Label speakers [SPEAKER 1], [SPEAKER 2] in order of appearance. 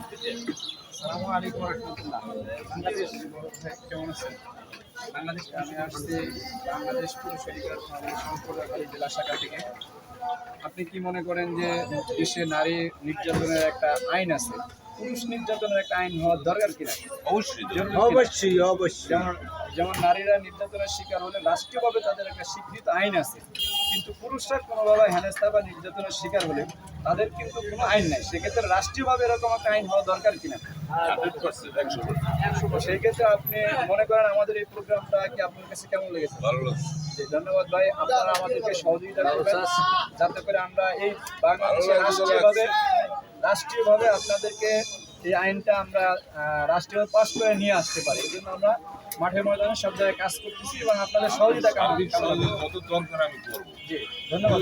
[SPEAKER 1] আসসালামু আলাইকুম রহমতুল্লাহ। বাংলাদেশ কেমন আছেন? বাংলাদেশ আমি আসছি বাংলাদেশ পুরুষ অধিকার সম্পর্ক জেলা শাখা থেকে। আপনি কি মনে করেন যে দেশে নারী নির্যাতনের একটা আইন আছে? পুরুষ নির্যাতনের একটা আইন হওয়ার দরকার কিনা
[SPEAKER 2] অবশ্যই
[SPEAKER 3] অবশ্যই অবশ্যই।
[SPEAKER 1] যেমন যেমন নারীরা নির্যাতনের শিকার হলে রাষ্ট্রীয়ভাবে তাদের একটা স্বীকৃত আইন আছে। কিন্তু পুরুষরা কোনোভাবে হেনস্থা বা নির্যাতনের শিকার হলে তাদের কিন্তু কোনো আইন নাই। সেক্ষেত্রে রাষ্ট্রীয়ভাবে এরকম একটা আইন হওয়া দরকার কিনা? সেই ক্ষেত্রে আপনি মনে করেন আমাদের এই প্রোগ্রামটা কি আপনার কাছে কেমন লেগেছে?
[SPEAKER 2] ভালো লাগছে।
[SPEAKER 1] ধন্যবাদ ভাই। আপনারা আমাদেরকে সহযোগিতা করবেন। যাতে করে আমরা এই বাংলাদেশে রাষ্ট্রীয়ভাবে রাষ্ট্রীয়ভাবে আপনাদেরকে এই আইনটা আমরা রাষ্ট্রীয় পাস করে নিয়ে আসতে পারি। এই জন্য আমরা মাঠের ময়দানে সব জায়গায় কাজ করতেছি এবং আপনাদের সহযোগিতা
[SPEAKER 2] কত দরকার আমি করব।
[SPEAKER 1] ধন্যবাদ